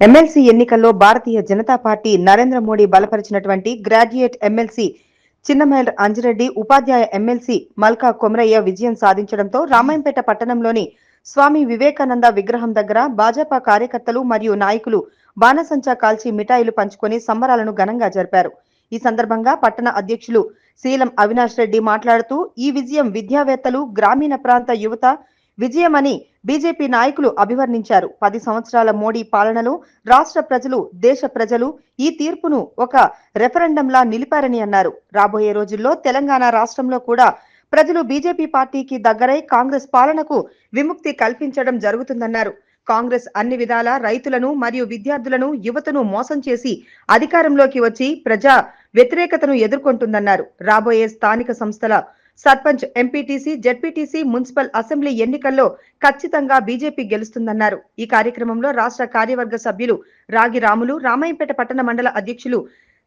MLC ఎన్నికల్లో Bharatiya Janata party Narendra Modi బలపరిచినటువంటి graduate MLC Chinnamail Anjireddy ఉపాధ్యాయ ఎమ్మెల్సీ మల్కా కొమరయ్య విజయం సాధించడంతో రామాయంపేట పట్టణంలోని స్వామి వివేకానంద విగ్రహం దగ్గర భాజపా కార్యకర్తలు మరియు నాయకులు బాణసంచా కాల్చి మిఠాయిలు పంచుకొని సంబరాలను ఘనంగా జరిపారు. ఈ సందర్భంగా పట్టణ అధ్యక్షులు శీలం అవినాష్ రెడ్డి మాట్లాడుతూ ఈ విజయం విద్యావేత్తలు గ్రామీణ ప్రాంత యువత విజయమని బీజేపీ నాయకులు అభివర్ణించారు. పది సంవత్సరాల మోడీ పాలనలో రాష్ట్ర ప్రజలు దేశ ప్రజలు ఈ తీర్పును ఒక రెఫరెండంలా నిలిపారని అన్నారు. రాబోయే రోజుల్లో తెలంగాణ రాష్ట్రంలో కూడా ప్రజలు బీజేపీ పార్టీకి దగ్గరై కాంగ్రెస్ పాలనకు విముక్తి కల్పించడం జరుగుతుందన్నారు. కాంగ్రెస్ అన్ని విధాల రైతులను మరియు విద్యార్థులను యువతను మోసం చేసి అధికారంలోకి వచ్చి ప్రజా వ్యతిరేకతను ఎదుర్కొంటుందన్నారు. రాబోయే స్థానిక సంస్థల sarpanch MPTC ZPTC municipal assembly ఎన్నికల్లో ఖచ్చితంగా బీజేపీ గెలుస్తుందన్నారు. ఈ కార్యక్రమంలో రాష్ట్ర కార్యవర్గ సభ్యులు రాగి రాములు రామాయంపేట పట్టణ మండల అధ్యక్షులు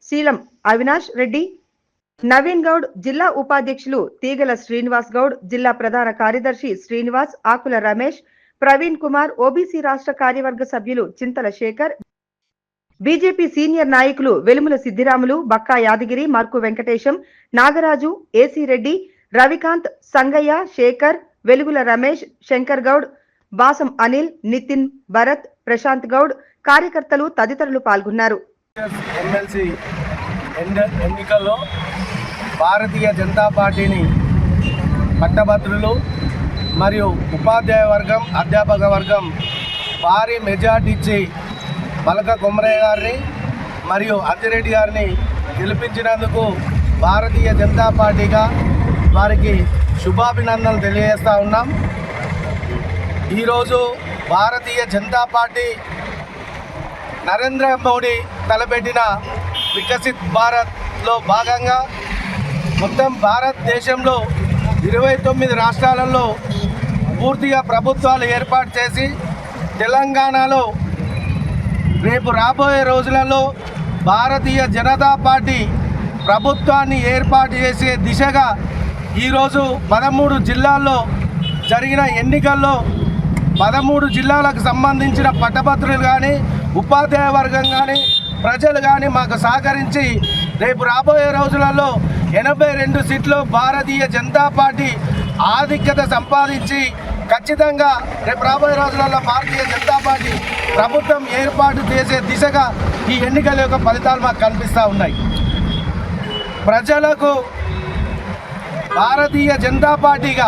శీలం అవినాష్ రెడ్డి నవీన్ గౌడ్ జిల్లా ఉపాధ్యక్షులు తీగల శ్రీనివాస్ గౌడ్ జిల్లా ప్రధాన కార్యదర్శి శ్రీనివాస్ ఆకుల రమేష్ ప్రవీణ్ కుమార్ ఓబీసీ రాష్ట్ర కార్యవర్గ సభ్యులు చింతల శేఖర్ బీజేపీ సీనియర్ నాయకులు వెలుముల సిద్దిరాములు బక్కా యాదగిరి మర్కు వెంకటేశం నాగరాజు ఏసీ రెడ్డి రవికాంత్ సంగయ్య శేఖర్ వెలుగుల రమేష్ శంకర్ గౌడ్ బాసం అనిల్ నితిన్ భరత్ ప్రశాంత్ గౌడ్ కార్యకర్తలు తదితరులు పాల్గొన్నారు. ఎమ్మెల్సీ ఎన్నికల్లో భారతీయ జనతా పార్టీని పట్టభద్రులు మరియు ఉపాధ్యాయ వర్గం అధ్యాపక వర్గం భారీ మెజార్టీ ఇచ్చి మలక కొమరయ్య గారిని మరియు అంజిరెడ్డి గారిని గెలిపించినందుకు భారతీయ జనతా పార్టీగా వారికి శుభాభినందనలు తెలియజేస్తూ ఉన్నాం. ఈరోజు భారతీయ జనతా పార్టీ నరేంద్ర మోడీ తలపెట్టిన వికసిత్ భారత్లో భాగంగా మొత్తం భారతదేశంలో ఇరవై తొమ్మిది రాష్ట్రాలలో పూర్తిగా ప్రభుత్వాలు ఏర్పాటు చేసి తెలంగాణలో రేపు రాబోయే రోజులలో భారతీయ జనతా పార్టీ ప్రభుత్వాన్ని ఏర్పాటు చేసే దిశగా ఈరోజు పదమూడు జిల్లాల్లో జరిగిన ఎన్నికల్లో పదమూడు జిల్లాలకు సంబంధించిన పట్టభద్రులు కానీ ఉపాధ్యాయ వర్గం కానీ ప్రజలు కానీ మాకు సహకరించి రేపు రాబోయే రోజులలో ఎనభై రెండు సీట్లు భారతీయ జనతా పార్టీ ఆధిక్యత సంపాదించి ఖచ్చితంగా రేపు రాబోయే రోజులలో భారతీయ జనతా పార్టీ ప్రభుత్వం ఏర్పాటు చేసే దిశగా ఈ ఎన్నికల యొక్క ఫలితాలు మాకు కనిపిస్తూ ఉన్నాయి. ప్రజలకు భారతీయ జనతా పార్టీగా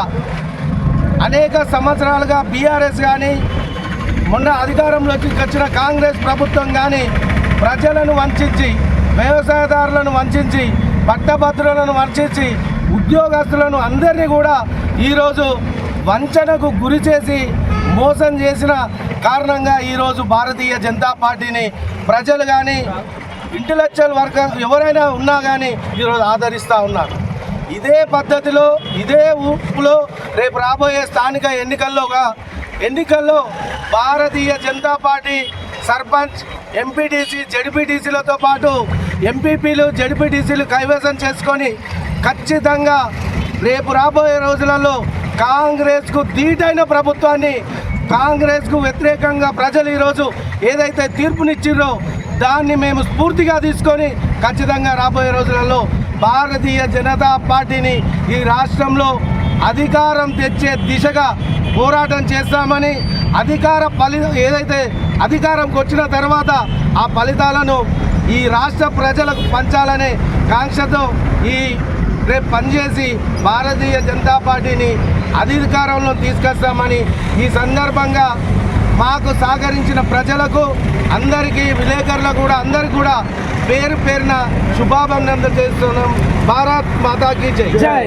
అనేక సంవత్సరాలుగా బీఆర్ఎస్ కానీ మొన్న అధికారంలోకి వచ్చిన కాంగ్రెస్ ప్రభుత్వం కానీ ప్రజలను వంచించి వ్యవసాయదారులను వంచించి పట్టభద్రులను వంచించి ఉద్యోగస్తులను అందరినీ కూడా ఈరోజు వంచనకు గురి చేసి మోసం చేసిన కారణంగా ఈరోజు భారతీయ జనతా పార్టీని ప్రజలు కానీ ఇంటలెక్చువల్ వర్గం ఎవరైనా ఉన్నా కానీ ఈరోజు ఆదరిస్తూ ఉన్నారు. ఇదే పద్ధతిలో ఇదే ఊపులో రేపు రాబోయే స్థానిక ఎన్నికల్లోగా ఎన్నికల్లో భారతీయ జనతా పార్టీ సర్పంచ్ ఎంపీటీసీ జడ్పీటీసీలతో పాటు ఎంపీపీలు జడ్పీటీసీలు కైవసం చేసుకొని ఖచ్చితంగా రేపు రాబోయే రోజులలో కాంగ్రెస్కు ధీటైన ప్రభుత్వాన్ని కాంగ్రెస్కు వ్యతిరేకంగా ప్రజలు ఈరోజు ఏదైతే తీర్పునిచ్చిర్రో దాన్ని మేము స్ఫూర్తిగా తీసుకొని ఖచ్చితంగా రాబోయే రోజులలో భారతీయ జనతా పార్టీని ఈ రాష్ట్రంలో అధికారం తెచ్చే దిశగా పోరాటం చేస్తామని అధికార ఫలి ఏదైతే అధికారంకి వచ్చిన తర్వాత ఆ ఫలితాలను ఈ రాష్ట్ర ప్రజలకు పంచాలనే కాంక్షతో ఈ రేపు పనిచేసి భారతీయ జనతా పార్టీని అధికారంలో తీసుకొస్తామని ఈ సందర్భంగా మాకు సహకరించిన ప్రజలకు అందరికీ విలేకరులకు కూడా అందరికీ కూడా పేరు పేరున శుభాభినందన చేస్తున్నాం. భారత్ మాతాకి జై. జై.